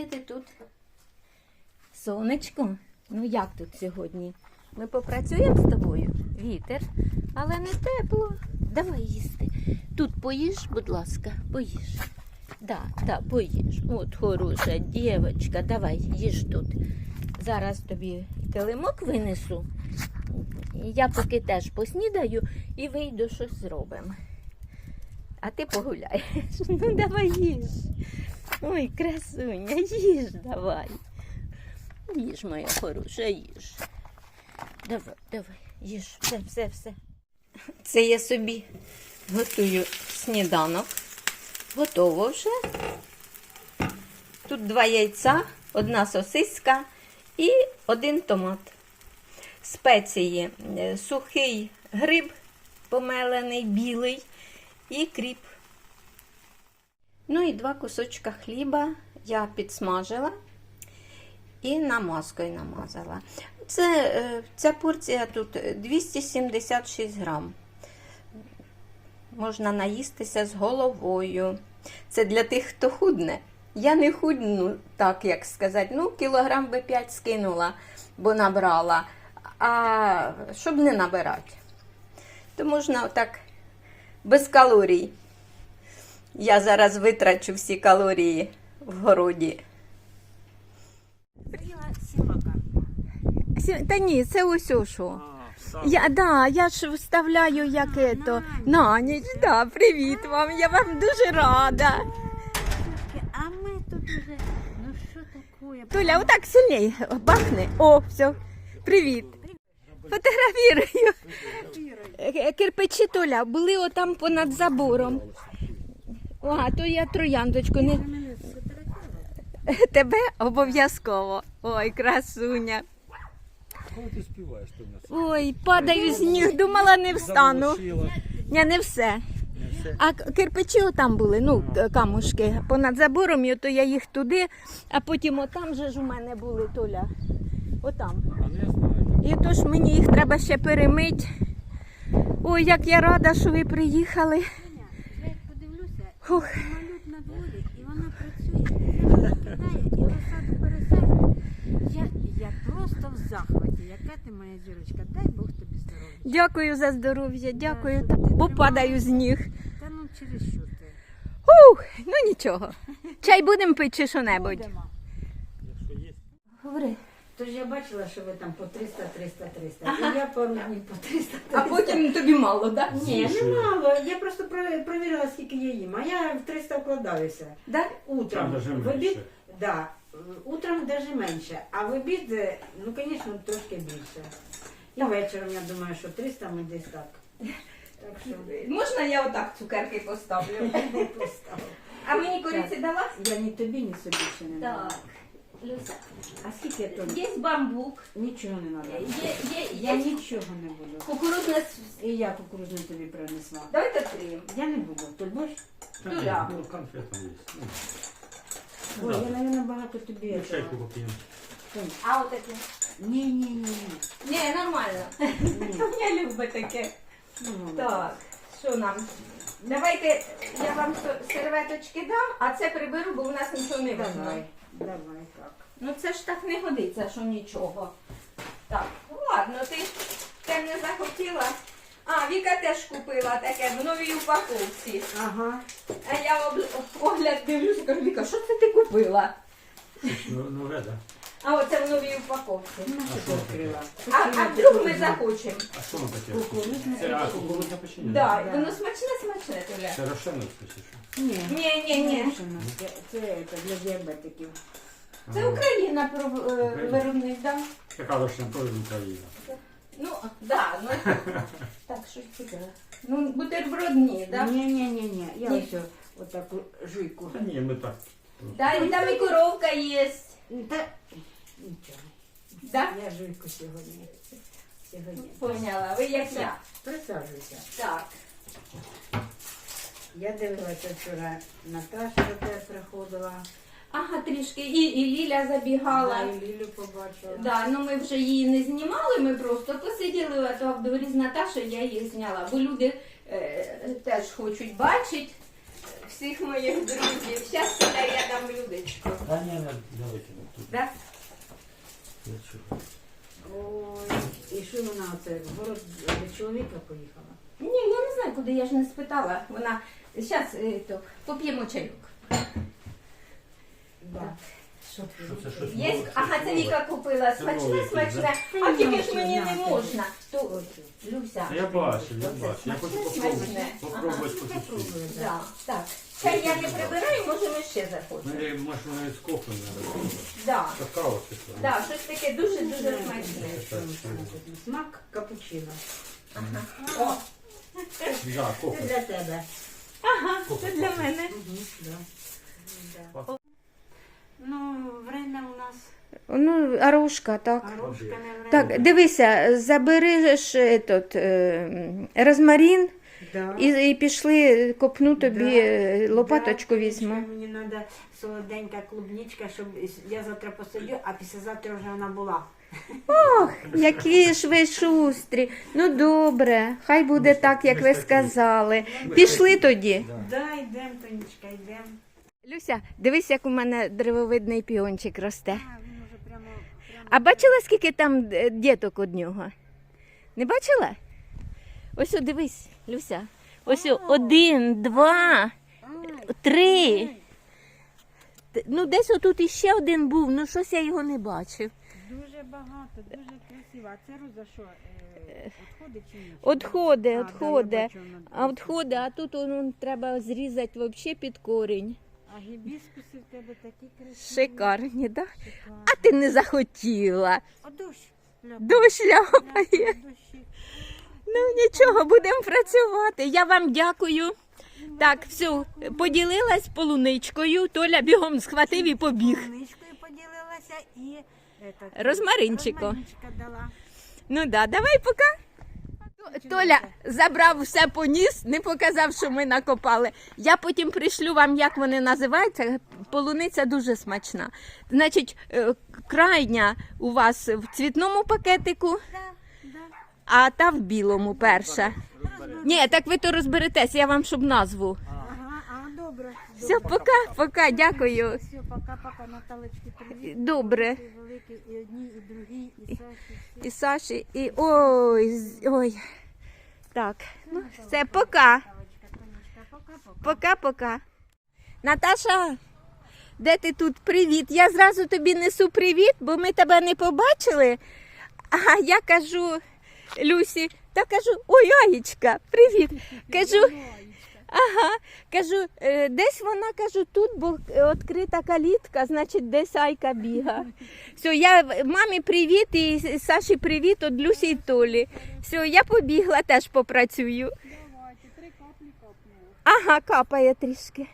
де ти тут? Сонечко, ну як тут сьогодні? Ми попрацюємо з тобою? Вітер, але не тепло. Давай їсти. Тут поїж, будь ласка, поїж. Да, да, поїж. От хороша дівчинка, давай, їж тут. Зараз тобі килимок винесу. Я поки теж поснідаю і вийду щось зробимо. А ти погуляєш. Ну давай їж. Ой, красуня, їж давай. Їж, моя хороша, їж. Давай, давай, їж, все, все, все. Це я собі готую сніданок. Готово вже. Тут два яйця, одна сосиска і один томат. Спеції, е, сухий гриб помелений, білий і кріп. Ну і два кусочка хліба я підсмажила і намазкою намазала. Це, е, ця порція тут 276 грам. Можна наїстися з головою. Це для тих, хто худне. Я не худну, так як сказати. Ну, кілограм би 5 скинула, бо набрала. А щоб не набирати, то можна отак без калорій. Я зараз витрачу всі калорії в городі. Та ні, це ось о що. Я, да, я ж вставляю як ето. На ніч, да, привіт вам, я вам дуже рада. А ми тут уже, ну що таке? Толя, отак сильніше бахне. О, все, привіт. Фотографірую. Е, Кирпичі Толя були отам понад забором. О, а то я трояндочку не. Тебе обов'язково. Ой, красуня. Коли ти співаєш, то нас Ой, падаю з ніг, думала не встану. Заворушила. Ні, не все. А кирпичі отам були, ну, камушки понад забором, і ото я їх туди, а потім отам же ж у мене були, Толя. Отам. А не знаю. І тож мені їх треба ще перемити. Ой, як я рада, що ви приїхали. Хух. малюк на дворі, і вона працює, і вона кидає, і розсаду пересаджує. Я, я просто в захваті. Яка ти моя зірочка? Дай Бог тобі здоров'я. Дякую за здоров'я, дякую, та- бо падаю з ніг. Та ну через що ти? Ух, ну нічого. Чай будемо пити чи що-небудь. Будемо. Якщо є. Говори. Тож я бачила, що ви там по 300, 300, 300. І я пару днів по 300, 300. А потім тобі мало, так? Ні, не мало. Я просто про- перевірила, скільки я їм. А я в 300 вкладаюся. Да? Утром. Там даже в обід, менше. да, утром даже менше, а в обід, е, ну, звісно, трошки більше. І вечором, я думаю, що 300 ми десь так. Так що Можна я отак цукерки поставлю? не. А мені кориці дала? Я ні тобі, ні собі ще не дала. Люся. А скільки то? Є бамбук, Нічого не є, треба. є, Я є нічого не буду. кукурудне. с- І я кукурузну тобі принесла. Давайте відкриємо. Я не буду. Ти будеш? Туля. Ну, конфета є. Ну, Ой, Да. я, мабуть, багато тобі. ну, чайку этого. поп'ємо. А отаке? Ні, ні, ні, ні. Ні, нормально. Ні. Я люблю таке. Ну, Так, що нам? Давайте я вам со- серветочки дам, а це приберу, бо у нас нічого не видно. Давай, давай, так. Ну це ж так не годиться, що нічого. Так, ну ладно, ти те не захотіла. А, Віка теж купила таке в новій упаковці. Ага. А я об... огляд дивлюся, кажу, Віка, що це ти купила? Ну, ну, веда. А оце в новій упаковці. Ну, А що відкрила? А, а вдруг ми захочемо? А що воно таке? Це а, печення. кукурудзне печення? Да, Да. воно смачне, смачне, Толя. Це рошеновське чи що? Ні. Ні, ні, ні. Це, це, це для діабетиків. Це Україна про е, виробник, да? Яка рошена теж Україна. Ну, да, ну так, що таке? Ну, бутербродні, да? Ні, ні, ні, ні. Я Ні. ось отаку жуйку. Та ні, ми так. Да, і там і коровка є. Та нічого. Да? Я жуйку сьогодні. Сьогодні. Поняла, ви як я. Присаджуйся. Так. Я дивилася вчора, Наташа до тебе приходила. Ага, трішки. І, і Ліля забігала. Да, і Лілю побачила. Да, ну ми вже її не знімали, ми просто посиділи а то в дворі з Наташою, я її зняла. Бо люди е, теж хочуть бачити всіх моїх друзів. Толя, я дам людочку. Та ні, не давайте тут. Да? Ой, і що вона оце в город до чоловіка поїхала? Ні, я не знаю, куди я ж не спитала. Вона зараз то, поп'ємо чайок. Да. Що це щось Є? нове? Ага, це Віка купила. Смачне, нове, смачне. А тільки ж мені не можна. То, Люся. Та Я бачу, я бачу. Я хочу попробувати. смачне. Попробувати по. Попробуй, да. Да, так. Чай я не прибираю, може ми ще Ну, захочемо. я може навіть з кофе не робити. Да. Какао? Да, щось таке дуже-дуже смачне. Смак капучино. О, Да, Це кофе. для тебе. ага, це для мене. Да. Ну, время у нас Ну, арушка, так. хорошка не время. Так, дивися, забери ж этот, е, розмарин да. і, і пішли копну тобі Да. е, лопаточку Да, візьму. Мені треба солоденька клубничка, щоб я завтра посадю, а післязавтра вже вона була. Ох, Які ж ви шустрі. Ну добре, хай буде так, як ви сказали. Пішли тоді. Да, йдемо, Тонечка, йдемо. Люся, дивись, як у мене древовидний піончик росте. А, він уже прямо, прямо... А бачила, скільки там е, діток одного? Не бачила? Ось о, дивись, Люся. Ось о, один, два, три. Ну, десь отут іще один був, ну щось я його не бачив. Дуже багато, дуже красиво. А це роза що? Е, Отходи чи ні? Отходи, отходи. А отходи, а тут ну, треба зрізати взагалі під корінь. А гібіскуси в тебе такі красиві. Шикарні, так? Да? Шикарні. А ти не захотіла. О, дощ. ляпає. Дощ ляпає. Ну нічого, будемо працювати. Я вам дякую. Так, все, поділилась полуничкою, Толя бігом схватив і побіг. Полуничкою поділилася і этот, Розмаринчиком. дала. Ну да, давай пока. Толя забрав все поніс, не показав, що ми накопали. Я потім пришлю вам, як вони називаються. Полуниця дуже смачна. Значить, е, крайня у вас в цвітному пакетику, а та в білому перша. Ні, так ви то розберетесь, я вам щоб назву. Добре. Все, пока, пока, дякую. Все, пока-пока, Наталочки, привіт. Добре. Ти великий, і одній, і другій, і Саші. І Саші, і ой, ой. Так, ну все, пока. Пока-пока. Наташа, де ти тут? Привіт. Я зразу тобі несу привіт, бо ми тебе не побачили. А я кажу Люсі, та кажу, ой, Аєчка, привіт. Кажу, ага, кажу, «е, десь вона кажу, тут бо е, відкрита калітка, значить, десь Айка біга. Все, я мамі привіт і Саші привіт від Люсі і Толі. Все, я побігла, теж попрацюю. Давайте, три каплі капнули. Ага, капає трішки.